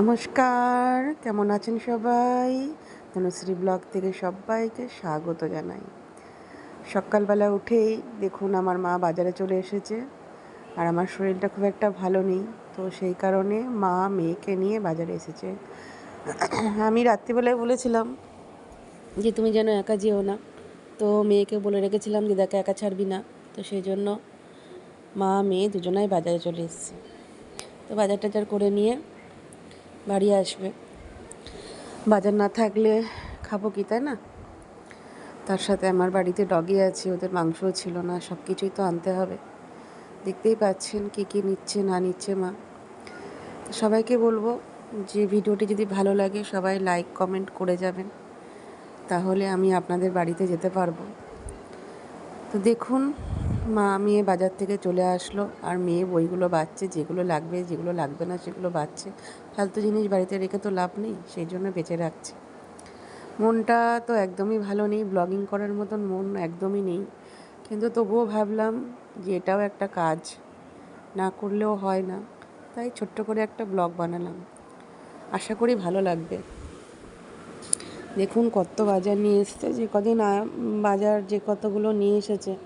নমস্কার, কেমন আছেন সবাই? ধনুশ্রী ব্লগ থেকে সবাইকে স্বাগত জানাই। সকালবেলা উঠেই দেখুন আমার মা বাজারে চলে এসেছে আর আমার শরীরটা খুব একটা ভালো নেই, তো সেই কারণে মা মেয়েকে নিয়ে বাজারে এসেছে। আমি রাত্রিবেলায় বলেছিলাম যে তুমি যেন একা যেও না, তো মেয়েকে বলে রেখেছিলাম যে দেখে একা ছাড়বি না, তো সেই জন্য মা, মেয়ে দুজনাই বাজারে চলে এসেছে। তো বাজার টাজার করে নিয়ে বাড়ি আসবে। বাজার না থাকলে খাব কি, তাই না? তার সাথে আমার বাড়িতে ডগি আছে, ওদের মাংসও ছিল না সব কিছুই তো আনতে হবে। দেখতেই পাচ্ছেন কী কী নিচ্ছে, না নিচ্ছে মা। সবাইকে বলব যে ভিডিওটি যদি ভালো লাগে, সবাই লাইক কমেন্ট করে যাবেন। তাহলে আমি আপনাদের বাড়িতে যেতে পারব। তো দেখুন মা মেয়ে বাজার থেকে চলে আসলো। আর মেয়ে বইগুলো বাচ্ছে, যেগুলো লাগবে যেগুলো লাগবে না সেগুলো বাচ্ছে। ফালতু জিনিস বাড়িতে রেখে তো লাভ নেই, সেই জন্য বেঁচে রাখছে। মনটা তো একদমই ভালো নেই ব্লগিং করার মতন মন একদমই নেই। কিন্তু তবুও ভাবলাম যে এটাও একটা কাজ, না করলেও হয় না। তাই ছোট্ট করে একটা ব্লগ বানালাম। আশা করি ভালো লাগবে। দেখুন কত বাজার নিয়ে এসছে, যে কদিন বাজার যে কতগুলো নিয়ে এসেছে।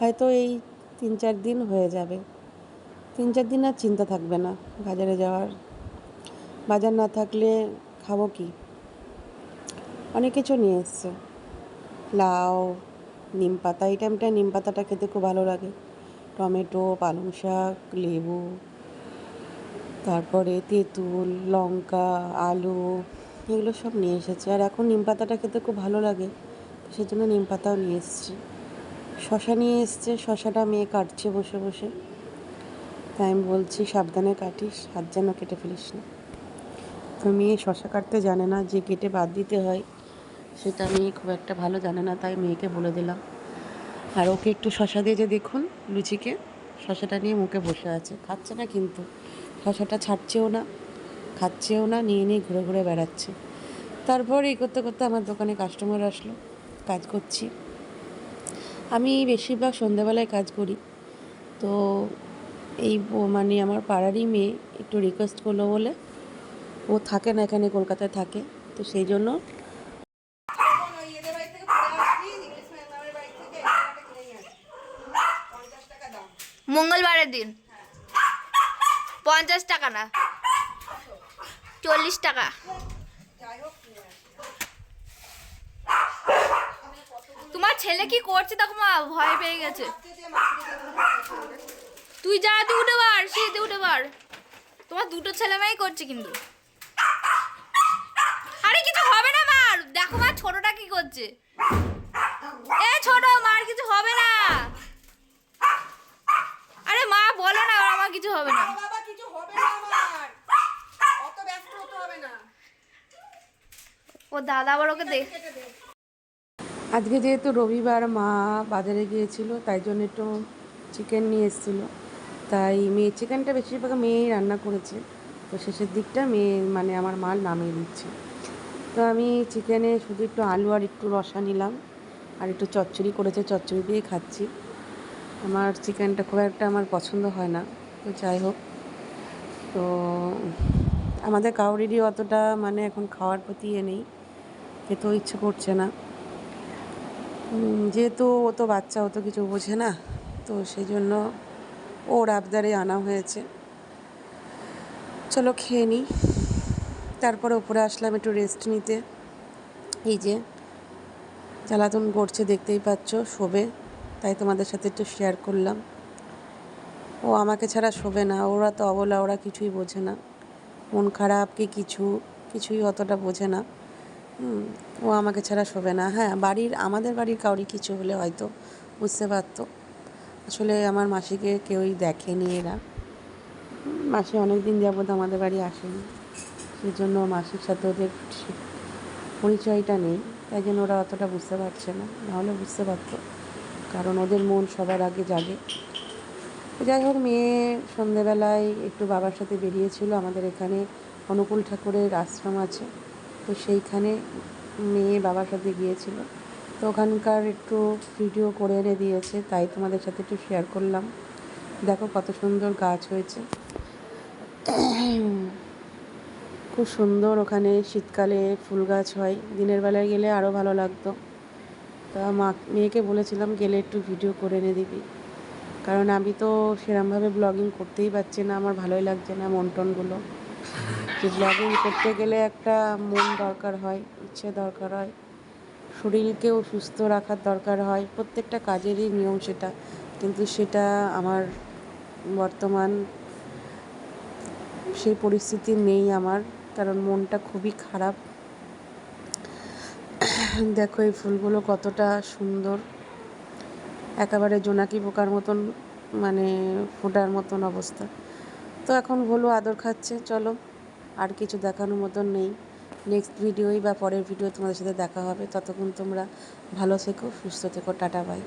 হয়তো এই তিন চার দিন হয়ে যাবে। তিন চার দিন আর চিন্তা থাকবে না বাজারে যাওয়ার। বাজার না থাকলে খাব কি? অনেক কিছু নিয়ে এসছে। লাউ, নিম পাতা, এই টাইমটা নিম পাতাটা খেতে খুব ভালো লাগে। টমেটো, পালং শাক, লেবু, তারপরে তেঁতুল, লঙ্কা, আলু, এগুলো সব নিয়ে এসেছে। আর এখন নিম পাতাটা খেতে খুব ভালো লাগে সেই জন্য নিম পাতাও নিয়ে এসেছি। শশা নিয়ে এসছে, শশাটা মেয়ে কাটছে বসে বসে। তাই আমি বলছি, সাবধানে কাটিস, হাত যেন কেটে ফেলিস না। তো মেয়ে শশা কাটতে জানে না যে কেটে বাদ দিতে হয়, সেটা মেয়ে খুব একটা ভালো জানে না, তাই মেয়েকে বলে দিলাম। আর ওকে একটু শশা দিয়ে যে দেখুন, লুচিকে, শশাটা নিয়ে মুখে বসে আছে। খাচ্ছে না কিন্তু, শশাটা ছাড়ছেও না, খাচ্ছেও না, নিয়ে নিয়ে ঘুরে ঘুরে বেড়াচ্ছে। তারপর এই করতে করতে আমার দোকানে কাস্টমার আসলো, কাজ করছি। আমি বেশিরভাগ সন্ধ্যাবেলায় কাজ করি। তো এই মানে আমার পাড়ারই মেয়ে একটু রিকোয়েস্ট করল বলে। ও থাকে না এখানে, কলকাতায় থাকে। তো সেই জন্য মঙ্গলবারের দিন। পঞ্চাশ টাকা না। চল্লিশ টাকা যাই হোক কিনে আসছি তোমার ছেলে কি করছে তখন মা ভয় পেয়ে গেছে। তুই যা তুই উঠে বার সে তুই উঠে বার। তোমার দুটো ছেলে মেয়েই করছে কিন্তু। আরে কিছু হবে না মার দেখো মা ছোটটা কি করছে। এ ছোট মার কিছু হবে না। আরে মা বলো না আমার কিছু হবে না। ও বাবা কিছু হবে না আমার। অত ব্যস্ত হতে হবে না। ও দাদা আবার ওকে দেখ আজকে যেহেতু রবিবার মা বাজারে গিয়েছিল, তাই জন্য একটু চিকেন নিয়ে এসেছিল। তাই মেয়ে চিকেনটা বেশিরভাগ মেয়েই রান্না করেছে। তো শেষের দিকটা মেয়ে মানে আমার মাল নামিয়ে দিচ্ছে। তো আমি চিকেনে শুধু একটু আলু আর একটু রসা নিলাম। আর একটু চচ্চড়ি করেছে, চচ্চড়ি দিয়ে খাচ্ছি। আমার চিকেনটা খুব একটা আমার পছন্দ হয় না। তো যাই হোক, তো আমাদের কাউরিরই অতটা মানে এখন খাওয়ার প্রতি এ নেই। খেতেও ইচ্ছে করছে না। যেহেতু ও তো বাচ্চা, ও তো কিছু বোঝে না, তো সেই জন্য ওর আবদারে আনা হয়েছে। চলো খেয়ে নিই। তারপরে উপরে আসলাম একটু রেস্ট নিতে। এই যে, জ্বালাতন করছে, দেখতেই পাচ্ছ, শোবে, তাই তোমাদের সাথে একটু শেয়ার করলাম। ও আমাকে ছাড়া শোবে না, ওরা তো অবলা, ওরা কিছুই বোঝে না। মন খারাপ কি কিছু, কিছুই অতটা বোঝে না। ও আমাকে ছাড়া শোবে না। হ্যাঁ বাড়ির, আমাদের বাড়ির কাউরি কিছু হলে হয়তো বুঝতে পারতো। আসলে আমার মাসিকে কেউই দেখেনি এরা। মাসি অনেক দিন যাবৎ আমাদের বাড়ি আসেনি। সেই জন্য মাসির সাথে ওদের পরিচয়টা নেই। তাই জন্য ওরা অতটা বুঝতে পারছে না। নাহলে বুঝতে পারতো। কারণ ওদের মন সবার আগে জাগে। যাই হোক, মেয়ে সন্ধেবেলায় একটু বাবার সাথে বেরিয়েছিল। আমাদের এখানে অনুকূল ঠাকুরের আশ্রম আছে। তো সেইখানে মেয়ে বাবার সাথে গিয়েছিল। তো ওখানকার একটু ভিডিও করে এনে দিয়েছে, তাই তোমাদের সাথে একটু শেয়ার করলাম। দেখো কত সুন্দর গাছ হয়েছে। খুব সুন্দর ওখানে শীতকালে ফুল গাছ হয়। দিনের বেলায় গেলে আরও ভালো লাগতো। তা মা, মেয়েকে বলেছিলাম গেলে একটু ভিডিও করে এনে দিবি। কারণ আমি তো সেরমভাবে ব্লগিং করতেই পারছি না, আমার ভালোই লাগছে না মন টনগুলো যে ব্লগিং করতে গেলে একটা মন দরকার হয়, ইচ্ছে দরকার হয়। শরীরকেও সুস্থ রাখার দরকার হয়, প্রত্যেকটা কাজেরই নিয়ম সেটা। কিন্তু সেটা আমার বর্তমান সেই পরিস্থিতি নেই আমার, কারণ মনটা খুবই খারাপ। দেখো এই ফুলগুলো কতটা সুন্দর। একেবারে জোনাকি পোকার মতন মানে ফোটার মতন অবস্থা। তো এখন ভোলু আদর খাচ্ছে, চলো। আর কিছু দেখানোর মতন নেই। নেক্সট ভিডিওই বা পরের ভিডিও তোমাদের সাথে দেখা হবে। ততক্ষণ তোমরা ভালো থেকো, সুস্থ থেকো, টাটা বাই